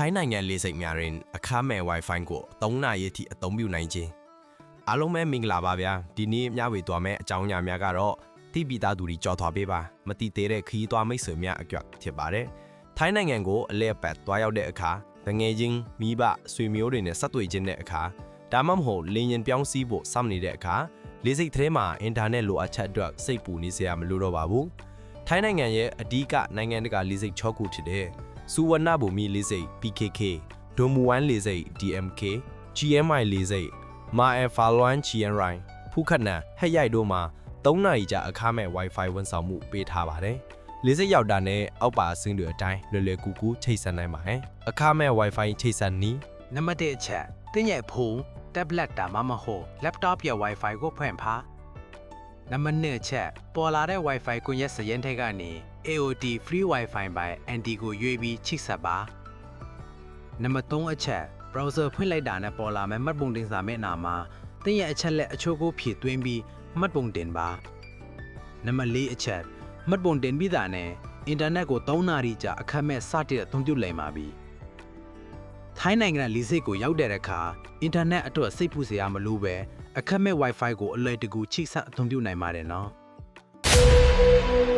ထိုင်းနိုင်ငံလေးစိတ်များတွင်အခမဲ့ Wi-Fi ကို3နာရီထိအသုံးပြုနိုင်ခြင်းအားလုံးပဲမင်္ဂလာပါဗျာဒီနေ့မျှဝေသွားမယ့်အကြောင်းအရာများကတော့တိပိသားသူတွေကြော်သွားပေးပါမတိသေးတဲ့ခရီးသွားမိတ်ဆွေများအကြွဖြစ်ပါတယ်ထိုင်းနိုင်ငံကိုအလဲပတ်သွားရောက်တဲ့အခါတငယ်ချင်းမိဘဆွေမျိုးတွေနဲ့ဆက်သွယ်ခြင်းတဲ့အခါဒါမှမဟုတ်လင်းရင်ပြောင်းစည်းဖို့စောင့်နေတဲ့အခါလေးစိတ်သေးမှာအင်တာနက်လိုအပ်ချက်အတွက်စိတ်ပူနေစရာမလိုတော့ပါဘူးထိုင်းနိုင်ငံရဲ့အဓိကနိုင်ငံတကာလေးစိတ်6ခုဖြစ်တဲ့ စူဝနဘူမီလေးစိတ် PKK ဒိုမူဝမ်လေးစိတ် DMK GMI လေးစိတ်မာအဖာလွမ်ချီယန်ရိုင်းဖူခတ်နန်ဟက်ရိုက်တို့မှာ3နာရီကြာအခမဲ့ Wi-Fi ဝန်ဆောင်မှုပေးထားပါတယ်။လေးစိတ်ရောက်တာနဲ့အောက်ပါအဆင်းတွေအတိုင်းလွယ်လွယ်ကူကူချိတ်ဆက်နိုင်ပါတယ်။အခမဲ့ Wi-Fi ချိတ်ဆက်နည်းနံပါတ်1အချက်တင်းရဲ့ဖုန်း tablet ဒါမှမဟုတ် laptop ရဲ့ Wi-Fi ကိုဖွင့်ဖာ နံပါတ်2အချက်ပေါ်လာတဲ့ Wi-Fi ကွန်ရက်စရင်ထဲကနေ AOT free Wi-Fi by NT ကိုရွေးပြီးချိတ်ဆက်ပါနံပါတ်3အချက် browser ဖွင့်လိုက်တာနဲ့ပေါ်လာမယ့်မှတ်ပုံတင်စာမျက်နှာမှာတင်းရဲ့အချက်လက်အချို့ကိုဖြည့်သွင်းပြီးမှတ်ပုံတင်ပါနံပါတ်4အချက်မှတ်ပုံတင်ပြီးတာနဲ့အင်တာနက်ကို3နာရီကြာအခမဲ့စတင်အသုံးပြုနိုင်ပါပြီ ထိုင်းနိုင်ငံလေဆိပ်ကိုရောက်တဲ့အခါအင်တာနက်အတွက်စိတ်ပူစရာမလိုပဲအခက်မဲ့ Wi-Fi ကိုအလွယ်တကူချိတ်ဆက်အသုံးပြုနိုင်ပါတယ်နော်။